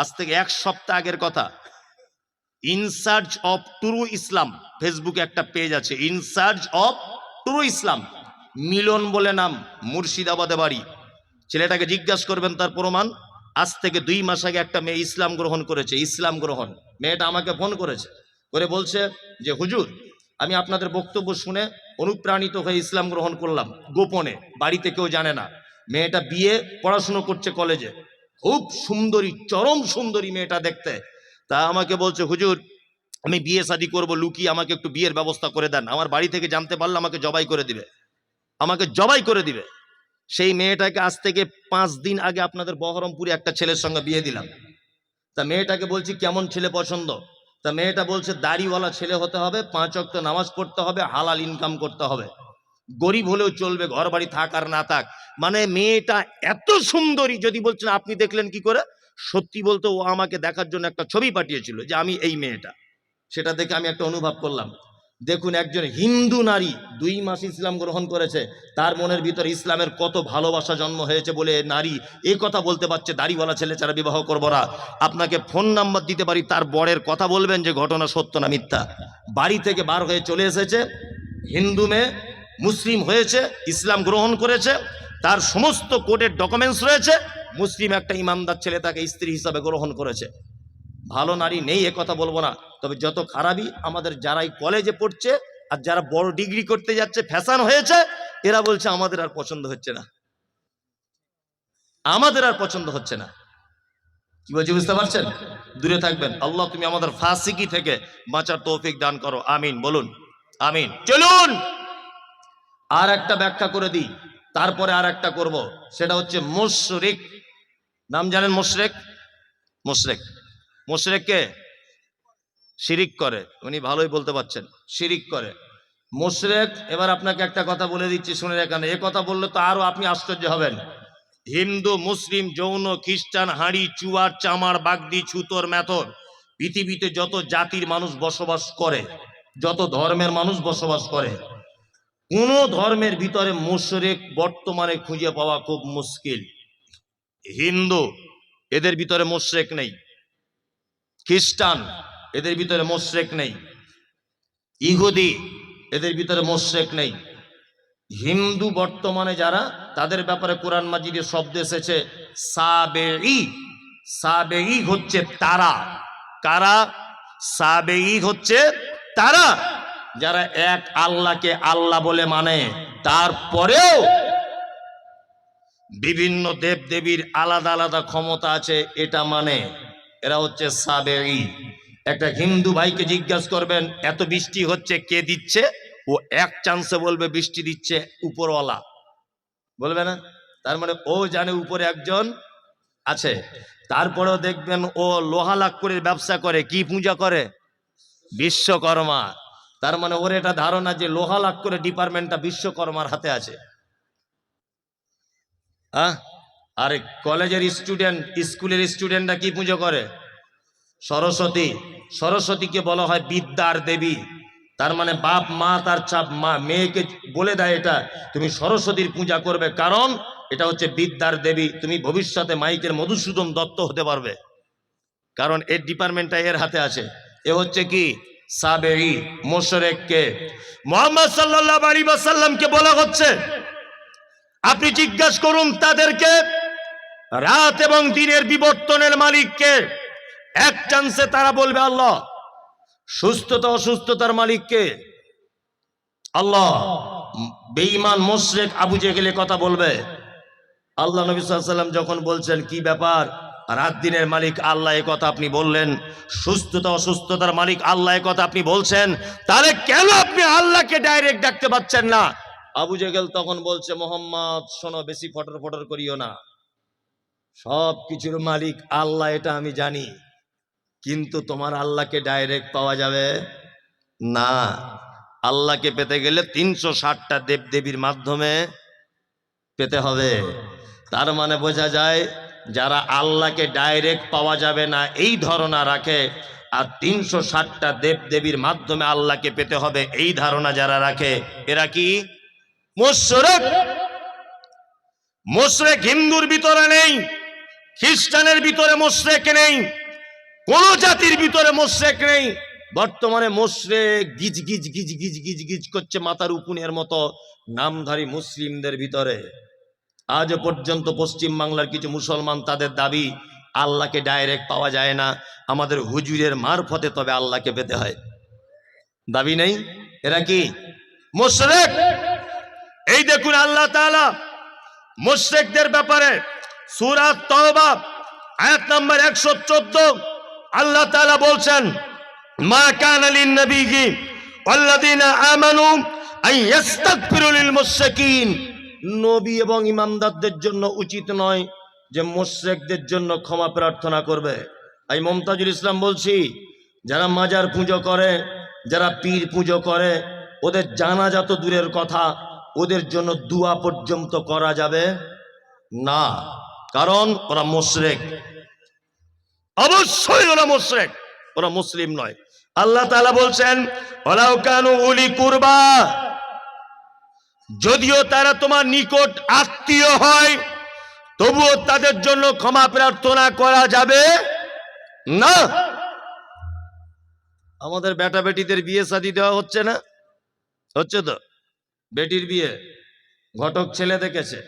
আজ থেকে এক সপ্তাহ আগের কথা। ইনসার্চ অফ টুরু ইসলাম ফেসবুকে একটা পেজ আছে। ইনসার্চ অফ টুরু ইসলাম মিলন বলে নাম, মুর্শিদাবাদে বাড়ি। ছেলেটাকে জিজ্ঞাসা করবেন তার প্রমাণ। আজ থেকে দুই মাস আগে একটা মেয়ে ইসলাম গ্রহণ করেছে, ইসলাম গ্রহণ। মেয়েটা আমাকে ফোন করেছে। করে বলছে যে, হুজুর, আমি আপনাদের বক্তব্য শুনে অনুপ্রাণিত হয়ে ইসলাম গ্রহণ করলাম। গোপনে, বাড়িতে কেউ জানে না। মেয়েটা বিয়ে, পড়াশুনো করছে কলেজে খুব সুন্দরী, চরম সুন্দরী মেয়েটা দেখতে। তা আমাকে বলছে, হুজুর, আমি বিয়ে শাদি করব লুকিয়ে আমাকে একটু বিয়ের ব্যবস্থা করে দেন। আমার বাড়ি থেকে জানতে পারলে আমাকে জবাই করে দিবে। আমাকে জবাই করে দিবে। সেই মেয়েটাকে আজ থেকে পাঁচ দিন আগে আপনাদের বহরমপুরে একটা ছেলের সঙ্গে বিয়ে দিলাম। তা মেয়েটাকে বলছি, কেমন ছেলে পছন্দ? তা মেয়েটা বলছে, দাড়িওয়ালা ছেলে হতে হবে, পাঁচ অক্ত নামাজ পড়তে হবে, হালাল ইনকাম করতে হবে। গরিব হলেও চলবে ঘর বাড়ি থাক আর না থাক। মানে মেয়েটা এত সুন্দরী, যদি বলছেন, আপনি দেখলেন কি করে? সত্যি বলতে ও আমাকে দেখার জন্য একটা ছবি পাঠিয়েছিল যে আমি এই মেয়েটা। সেটা দেখে আমি একটা অনুভব করলাম। দেখুন, একজন হিন্দু নারী দুই মাস ইসলাম গ্রহণ করেছে, তার মনের ভিতরে ইসলামের কত ভালোবাসা জন্ম হয়েছে বলে নারী এ কথা বলতে পারছে, দাড়িওয়ালা ছেলে ছাড়া বিবাহ করব না। আপনাকে ফোন নাম্বার দিতে পারি, তার বরের কথা বলবেন যে ঘটনা সত্য না মিথ্যা। বাড়ি থেকে বার হয়ে চলে এসেছে, হিন্দু মেয়ে মুসলিম হয়েছে, ইসলাম গ্রহণ করেছে, তার সমস্ত কোর্টের ডকুমেন্টস রয়েছে, মুসলিম একটা ইমানদার ছেলে তাকে স্ত্রী হিসাবে গ্রহণ করেছে। ভালো নারী নেই, এ কথা বলব না। তবে যত খারাপই আমাদের যারাই কলেজে পড়ছে আর যারা বড় ডিগ্রি করতে যাচ্ছে ফ্যাশন হয়েছে, এরা বলছে আমাদের আর পছন্দ হচ্ছে না। আমাদের আর পছন্দ হচ্ছে না। কি বলছি, বুঝতে পারছেন? দূরে থাকবেন। আল্লাহ, তুমি আমাদের ফাসিকি থেকে বাঁচার তৌফিক দান করো। আমিন, বলুন। আমিন। চলুন! আর একটা ব্যাখ্যা করে দিই, তারপরে আর একটা করব। সেটা হচ্ছে মুশরিক। নাম জানেন মুশরেক? মুশরেক। মুশরেক কে? শিরিক করে। উনি ভালোই বলতে পারছেন। শিরিক করে। মুশরেক, এবার আপনাকে একটা কথা বলে দিচ্ছি, শুনে এখানে এ কথা বললে তো আরও আপনি আশ্চর্য হবেন। হিন্দু, মুসলিম, যৌন, খ্রিস্টান, হাঁড়ি, চুয়ার, চামার, বাগদি, ছুতর মেথর পৃথিবীতে যত জাতির মানুষ বসবাস করে, যত ধর্মের মানুষ বসবাস করে কোন ধর্মের ভিতরে মুশরেক বর্তমানে খুঁজে পাওয়া খুব মুশকিল। হিন্দু, এদের ভিতরে মোশরেক নেই। খ্রিস্টান, এদের ভিতরে মোশরেক নেই। ইহুদি, এদের ভিতরে মোশরেক নেই। হিন্দু বর্তমানে যারা, তাদের ব্যাপারে কোরআন মাজিদের শব্দ এসেছে সাবেই হচ্ছে তারা। কারা? সাবেই হচ্ছে তারা। যারা এক আল্লাহকে আল্লাহ বলে মানে তারপরেও বিভিন্ন দেব দেবীর আলাদা আলাদা ক্ষমতা আছে, এটা মানে। এরা হচ্ছে সাবেই একটা হিন্দু ভাইকে জিজ্ঞাসা করবেন, এত বৃষ্টি হচ্ছে, কে দিচ্ছে? ও এক চান্সে বলবে, বৃষ্টি দিচ্ছে উপরওয়ালা। বলবে না? তার মানে ও জানে উপরে একজন আছে। তারপরেও দেখবেন ও লোহা লাক্করের ব্যবসা করে, কি পূজা করে? বিশ্বকর্মা। তার মানে ওর এটা ধারণা যে লোহা লাক্করের ডিপার্টমেন্টটা বিশ্বকর্মার হাতে আছে। আহ? আরে কলেজের স্টুডেন্ট, স্কুলের স্টুডেন্টরা কি পুজো করে? সরস্বতী। সরস্বতীকে বলা হয় বিদ্যার দেবী। তার মানে বাপ, মা, তার চাপ, মা, মেয়েকে বলে দেয় এটা। তুমি সরস্বতীর পূজা করবে কারণ এটা হচ্ছে বিদ্যার দেবী। তুমি ভবিষ্যতে মাইকের মধুসূদন দত্ত হতে পারবে। কারণ এর ডিপার্টমেন্টটা এর হাতে আছে। এ হচ্ছে কি? সাবেই মোশরেককে। মোহাম্মদ সাল্লাল্লাহু আলাইহি ওয়াসাল্লামকে বলা হচ্ছে, আপনি জিজ্ঞাসা করুন তাদেরকে, রাত এবং দিনের বিবর্তনের মালিককে। এক চান্সে তারা বলবে, আল্লাহ, সুস্থতা, অসুস্থতার মালিককে। আল্লাহ, বেঈমান, মোশরেক আবু জেগেলে কথা বলবে। আল্লাহ নবী সাল্লাম যখন বলছেন, কি ব্যাপার? রাত দিনের মালিক আল্লাহ এ কথা আপনি বললেন, সুস্থতা অসুস্থতার মালিক আল্লাহ এ কথা আপনি বলছেন, তাহলে কেন আপনি আল্লাহকে ডাইরেক্ট ডাকতে পাচ্ছেন না? আবু জেগেল তখন বলছে, মোহাম্মদ, শোনো, বেশি ফটর ফটর করিও না। সব কিছুর মালিক আল্লাহ, এটা আমি জানি। কিন্তু তোমার আল্লাহকে ডাইরেক্ট পাওয়া যাবে না। আল্লাহকে পেতে গেলে তিনশো ষাটটা দেব দেবীর মাধ্যমে পেতে হবে। তার মানে বোঝা যায় যারা আল্লাহকে ডাইরেক্ট পাওয়া যাবে না, এই ধারণা রাখে। আর তিনশো ষাটটা দেব দেবীর মাধ্যমে আল্লাহকে পেতে হবে, এই ধারণা যারা রাখে, এরা কি? মোশরেক। মোশরেক হিন্দুর ভিতরে নেই, খ্রিস্টানের ভিতরে মোশরেক নেই, কোন জাতির ভিতরে মোশরেক নেই। বর্তমানে মোশরেক গিজ গিজ গিজ গিজ গিজ গিজ করছে মাথার উকুনের মতো, নামধারী মুসলিমদের ভিতরে। আজ পর্যন্ত পশ্চিম বাংলার কিছু মুসলমান তাদের দাবি আল্লাহকে ডাইরেক্ট পাওয়া যায় না। আমাদের হুজুরের মারফতে তবে আল্লাহকে পেতে হয়। দাবি নেই? এরা কি? মোশরেক! এই দেখুন আল্লাহ তাআলা মুশরিকদের ব্যাপারে সূরা তওবা, আয়াত নাম্বার 114 আল্লাহ তাআলা বলছেন, মা কানা লিন নবীগি ওয়াল্লাযিনা আমানু আন ইস্তাগফিরু লিল মুশরিকিন। নবী এবং ইমামদারদের জন্য উচিত নয় যে মুশরিকদের জন্য ক্ষমা প্রার্থনা করবে। আমি মমতাজুল ইসলাম বলছি, যারা মাজার পুজো করে, যারা পীর পুজো করে, ওদের জানাজা তো দূরের কথা, ওদের জন্য দুয়া পর্যন্ত করা যাবে না। কারণ ওরা মোশরেক। অবশ্যই ওরা মোশরেক। ওরা মুসলিম নয়। আল্লাহ তাআলা বলছেন ওলাও কানু উলি কুরবা। যদিও তারা তোমার নিকট আত্মীয় হয়, তবুও তাদের জন্য ক্ষমা প্রার্থনা করা যাবে না। আমাদের বেটা বেটিদের বিয়ে শাদী দেওয়া হচ্ছে না? হচ্ছে তো? বেটির বিয়ে। ঘটক ছেলে দেখেছে।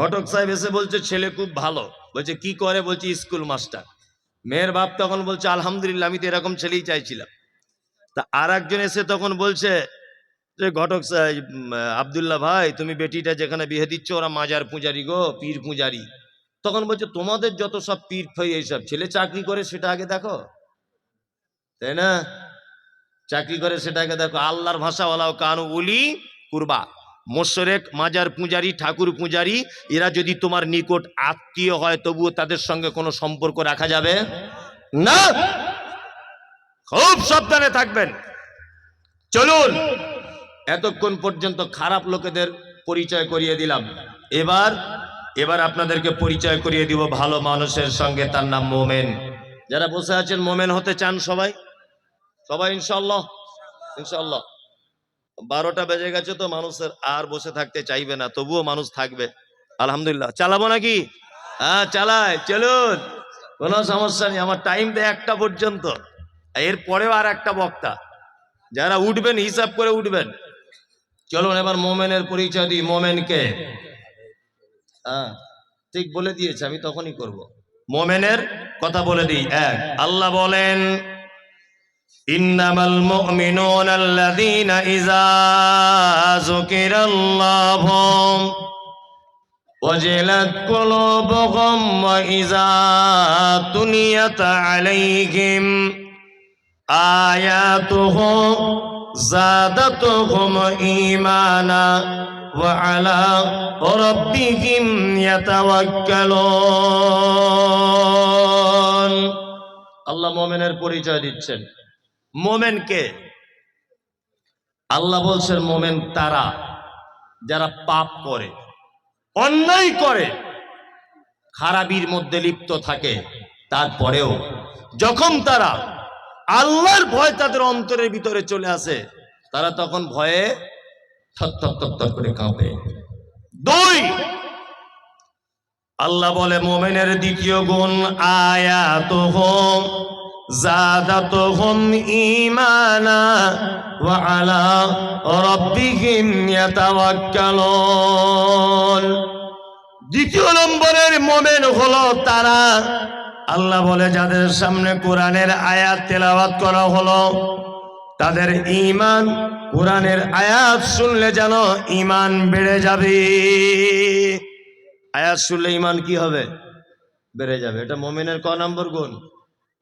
ঘটক সাহেব এসে বলছে, ছেলে খুব ভালো। বলছে, কি করে? বলছে, স্কুল মাস্টার। মেয়ের বাপ তখন বলছে, আলহামদুলিল্লাহ, আমি তো এরকম ছেলেই চাইছিলাম। তা আর একজন এসে তখন বলছে যে ঘটক আবদুল্লাহ ভাই, তুমি বেটিটা যেখানে বিয়ে দিচ্ছ, ওরা মাজার পূজারি গো, পীর পূজারি। তখন বলছে, তোমাদের যত সব পীর ফই এইসব, ছেলে চাকরি করে সেটা আগে দেখো? তাই না? চাকরি করে সেটাকে দেখো। আল্লাহর ভাষাওয়ালাও কানু উলি কুরবা। মোশরেক, মাজার পূজারি, ঠাকুর পূজারি, এরা যদি তোমার নিকট আত্মীয় হয়, তবুও তাদের সঙ্গে কোনো সম্পর্ক রাখা যাবে না? খুব সাবধানে থাকবেন। চলুন। এতক্ষণ পর্যন্ত খারাপ লোকেদের পরিচয় করিয়ে দিলাম। এবার এবার আপনাদেরকে পরিচয় করিয়ে দিব ভালো মানুষের সঙ্গে, তার নাম মোমেন। যারা বসে আছেন, মোমেন হতে চান সবাই? সবাই ইনশাল্লাহ ইনশাল্লাহ বারোটা বেজে গেছে তো, মানুষের আর বসে থাকতে চাইবে না, তবুও মানুষ থাকবে। আলহামদুলিল্লাহ। চালাবো নাকি? হ্যাঁ চালায় চলুন। কোনো সমস্যা নেই, আমার টাইম দেয় একটা পর্যন্ত। এর পরেও আর একটা বক্তা। যারা উঠবেন, হিসাব করে উঠবেন। চলুন এবার মোমেনের পরিচয় দিই মোমেনকে হ্যাঁ ঠিক বলে দিয়েছে আমি তখনই করব মোমেনের কথা বলে দিই এক আল্লাহ বলেন ইন্নামাল মুমিনুনা আল্লাযীনা ইযা যুকিরাল্লাহু وجلت قلوبهم وإذا تليت عليهم آياته زادتهم إيمانا وعلى ربهم يتوكلون আল্লাহ মোমেনের পরিচয় দিচ্ছেন মোমেনকে আল্লাহ বলছেন মোমেন তারা যারা পাপ করে অন্যায় করে খারাপির মধ্যে লিপ্ত থাকে তারপরেও যখন তারা আল্লাহর ভয় তাদের অন্তরের ভিতরে চলে আসে তারা তখন ভয়ে থর থর করে কাঁপে। দুই। আল্লাহ বলে, মোমেনের দ্বিতীয় গুণ আয়াত হোম দ্বিতীয় নম্বরের মোমেন হলো তারা। আল্লাহ বলে, যাদের সামনে কোরআনের আয়াত তেলাওয়াত করা হলো তাদের ইমান কোরআনের আয়াত শুনলে যেন ঈমান বেড়ে যাবে। আয়াত শুনলে ইমান কি হবে? বেড়ে যাবে। এটা মোমেনের ক নম্বর গুণ?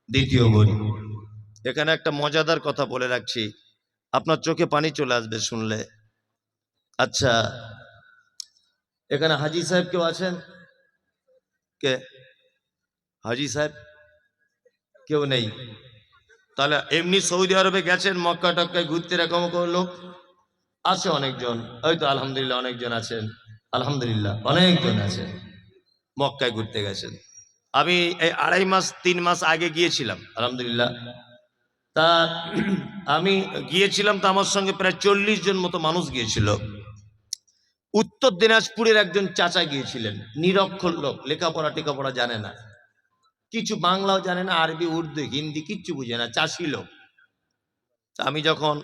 দ্বিতীয় গুণ। এখানে একটা মজাদার কথা বলে রাখছি। আপনার চোখে পানি চলে আসবে শুনলে। আচ্ছা এখানে হাজি সাহেব কেউ আছেন? কে? হাজি সাহেব? কেউ নেই। তাহলে এমনি সৌদি আরবে গেছেন, মক্কা টক্কায় ঘুরতে এরকম করল? আছে অনেকজন। ওই তো আলহামদুলিল্লাহ অনেকজন আছেন। আলহামদুলিল্লাহ অনেকজন আছেন। মক্কায় ঘুরতে গেছেন। আমি এই আড়াই মাস, তিন মাস আগে গিয়েছিলাম, আলহামদুলিল্লাহ। তা আমি গিয়েছিলাম তো আমার সঙ্গে প্রায় চল্লিশ জন মতো মানুষ গিয়েছিল। উত্তর দিনাজপুরের একজন চাচা গিয়েছিলেন, নিরক্ষর লোক লেখাপড়া টেখাপড়া জানে না। কিছু বাংলাও জানে না, আরবি, উর্দু, হিন্দি কিচ্ছু বুঝে না, চাষি লোক। আমি যখন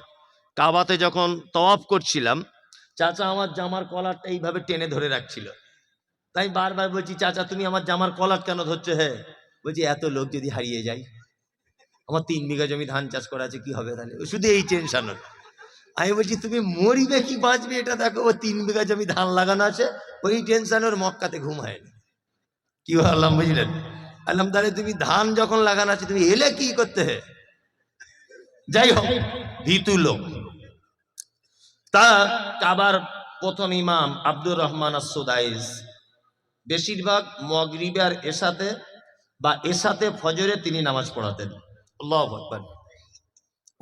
কাবাতে যখন তওয়াফ করছিলাম, চাচা আমার জামার কলারটা এইভাবে টেনে ধরে রাখছিল। তাই বারবার বলছি, চাচা, তুমি আমার জামার কলার কেন ধরছো হ্যাঁ বলছি, এত লোক যদি হারিয়ে যায়, আমার তিন বিঘা জমি ধান চাষ করা আছে, কি হবে তাহলে? শুধু এই টেনশন আমি বলছি, তুমি মরিবে, কি বাঁচবে এটা দেখো ও তিন বিঘা জমি ধান লাগানো আছে, ওই টেনশন ওর মক্কাতে ঘুম হয়নি কি ভাবলাম বুঝলেন? আলাম তুমি ধান যখন লাগানো আছে, তুমি এলে কি করতে? হে যাই হোক, ভীতু লোক। তা কাবার প্রথম ইমাম আব্দুর রহমান আসুদাইস বেশিরভাগ মগরিবে আর এসাতে বা এসাতে ফজরে তিনি নামাজ পড়াতেন।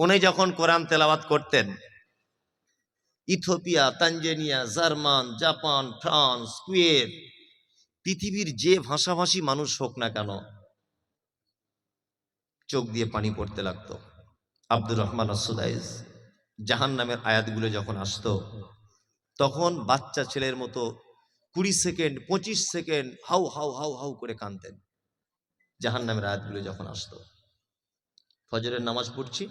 উনি যখন কোরআন তেলাওয়াত করতেন Ethiopia Tanzania, German, Japan, France, Kuwait পৃথিবীর যে ভাষাভাষী মানুষ হোক না কেন, চোখ দিয়ে পানি পড়তে লাগতো। আব্দুর রহমান আসুদাইজ জাহান নামের আয়াতগুলো যখন আসতো, তখন বাচ্চা ছেলের মতো কুড়ি সেকেন্ড, পঁচিশ সেকেন্ড হাউ হাউ হাউ হাউ করে কানতেন জাহান নামের আয়াতগুলো যখন আসতো। ফজরের নামাজ পড়ছি,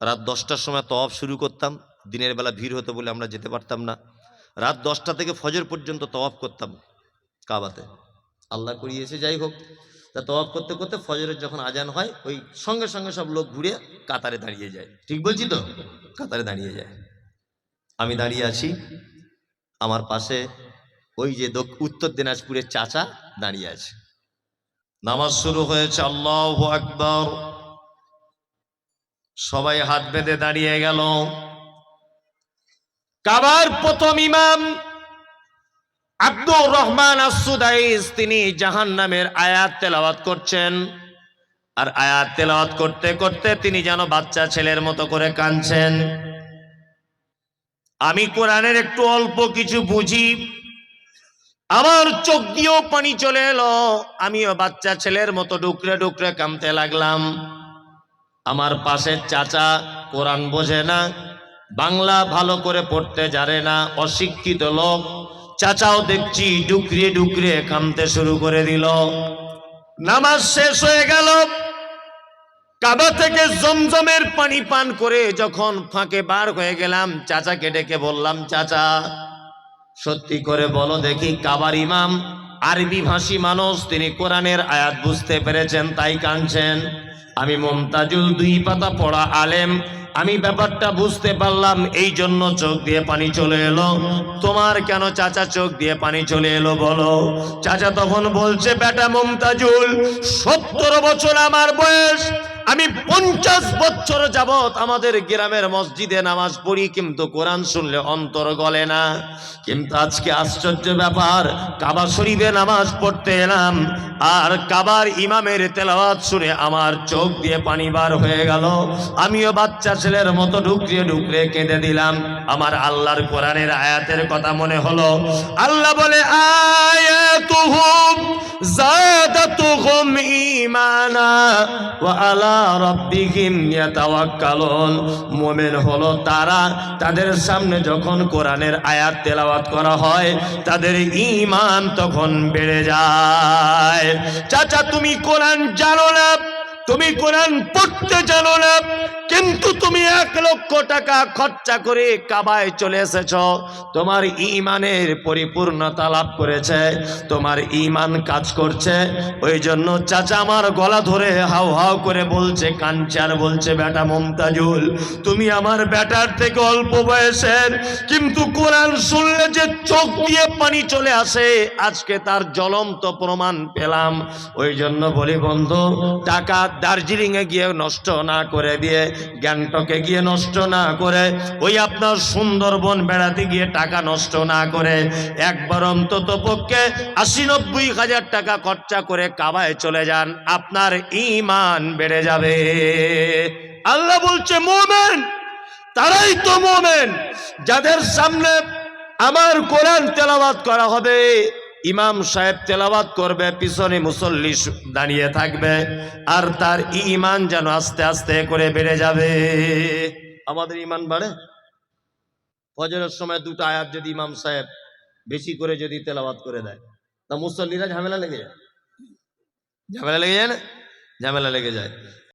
রাত দশটার সময় তওয়াফ শুরু করতাম, দিনের বেলা ভিড় হতো বলে আমরা যেতে পারতাম না। রাত দশটা থেকে ফজর পর্যন্ত তওয়াফ করতাম। কাবাতে। আল্লাহ করিয়েছে যাই হোক। তা তওয়াফ করতে করতে ফজরের যখন আজান হয়, ওই সঙ্গে সঙ্গে সব লোক ঘুরে কাতারে দাঁড়িয়ে যায়। ঠিক বলছি তো? কাতারে দাঁড়িয়ে যায়। আমি দাঁড়িয়ে আছি, আমার পাশে ওই যে উত্তর দিনাজপুরের চাচা দাঁড়িয়ে আছে। নামাজ শুরু হয়েছে, আল্লাহ আকবর। সবাই হাত বেঁধে দাঁড়িয়ে গেল। কাবার প্রথম ইমাম আব্দুর রহমান আসুদাইস তিনি জাহান নামের আয়াত তেলাওয়াত করছেন। আর আয়াত তেলাওয়াত করতে করতে তিনি যেন বাচ্চা ছেলের মতো করে কাঁদছেন। আমি কোরআনের একটু অল্প কিছু বুঝি। আমার চোখ দিয়েও পানি চলে এলো। আমিও বাচ্চা ছেলের মতো ডুকরে ডুকরে কামতে লাগলাম। আমার পাশের চাচা কোরআন বোঝে না, বাংলা ভালো করে পড়তে জানে না, অশিক্ষিত লোক। চাচাও দেখছি ডুকরে ডুকরে কামতে শুরু করে দিল। নামাজ শেষ হয়ে গেল। কাবা থেকে জমজমের পানি পান করে যখন ফাঁকে বার হয়ে গেলাম, চাচাকে ডেকে বললাম, চাচা, সত্যি করে বলো দেখি কাবার ইমাম, আরবি ভাষী মানুষ, তিনি কোরআনের আয়াত বুঝতে পেরেছেন, তাই কাঁদছেন। আমি মমতাজুল দুই পাতা পড়া আলেম আমি ব্যাপারটা বুঝতে পারলাম, এই জন্য চোখ দিয়ে পানি চলে এলো। তোমার কেন চাচা চোখ দিয়ে পানি চলে এলো বলো? চাচা তখন বলছে, বেটা মমতাজুল, সত্তর বছর আমার বয়স আমি পঞ্চাশ বছর যাবত আমাদের গ্রামের মসজিদে নামাজ পড়ি, কিন্তু কোরআন শুনলে অন্তর গলে না। কিন্তু আজকে আশ্চর্য ব্যাপার, কাবা শরীফে নামাজ পড়তে এলাম, আর কাবার ইমামের তেলাওয়াত শুনে আমার চোখ দিয়ে পানি বার হয়ে গেল। আমিও বাচ্চা ছেলের মতো ঢুকরিয়ে ঢুকরে কেঁদে দিলাম। আমার আল্লাহর কোরআনের আয়াতের কথা মনে হলো। আল্লাহ বলে, আয়াতুহুম জাদাতুহুম ঈমানা ওয়া আলা রাব্বিহিম ইয়াতাওয়াক্কালুন। মুমিন হলো তারা তাদের সামনে যখন কোরআনের আয়াত তেলাওয়াত করা হয়, তাদের ঈমান তখন বেড়ে যায়। চাচা, তুমি কোরআন জানো না? তুমি কোরআন পড়তে জানো না, কিন্তু তুমি এক লক্ষ টাকা খরচা করে কাবায় চলে এসেছ। তোমার ইমানের পরিপূর্ণতা লাভ করেছে, তোমার ইমান কাজ করছে। ওই জন্য চাচা আমার গলা ধরে হাও হাও করে বলছে কাঞ্চার বলছে, বেটা মমতাজুল, তুমি আমার বেটার থেকে অল্প বয়সের, কিন্তু কোরআন শুনলে যে চোখ দিয়ে পানি চলে আসে, আজকে তার জ্বলন্ত প্রমাণ পেলাম। ওই জন্য বলি, বন্ধু, টাকা দার্জিলিং এ গিয়ে নষ্ট না করে দিয়ে গ্যাংটকে গিয়ে নষ্ট না করে, ওই আপনার সুন্দরবন বেড়াতে গিয়ে টাকা নষ্ট না করে, একবার অন্তত পক্ষে আশি নব্বই হাজার টাকা খরচা করে কাবায় চলে যান, আপনার ইমান বেড়ে যাবে। আল্লাহ বলছে, মোমেন, তারাই তো মোমেন, যাদের সামনে আমার কোরআন তেলাওয়াত করা হবে। ইমাম সাহেব তেলাওয়াত করবে, পিছনে মুসল্লি দাঁড়িয়ে থাকবে, আর তার ইমান যেন আস্তে আস্তে করে বেড়ে যাবে। আমাদের ইমান বাড়ে? ফজরের সময় দুটো আয়াত যদি ইমাম সাহেব বেশি করে যদি তেলাওয়াত করে দেয়, তা মুসল্লিরা ঝামেলা লেগে যায়। ঝামেলা লেগে যায় না? ঝামেলা লেগে যায়।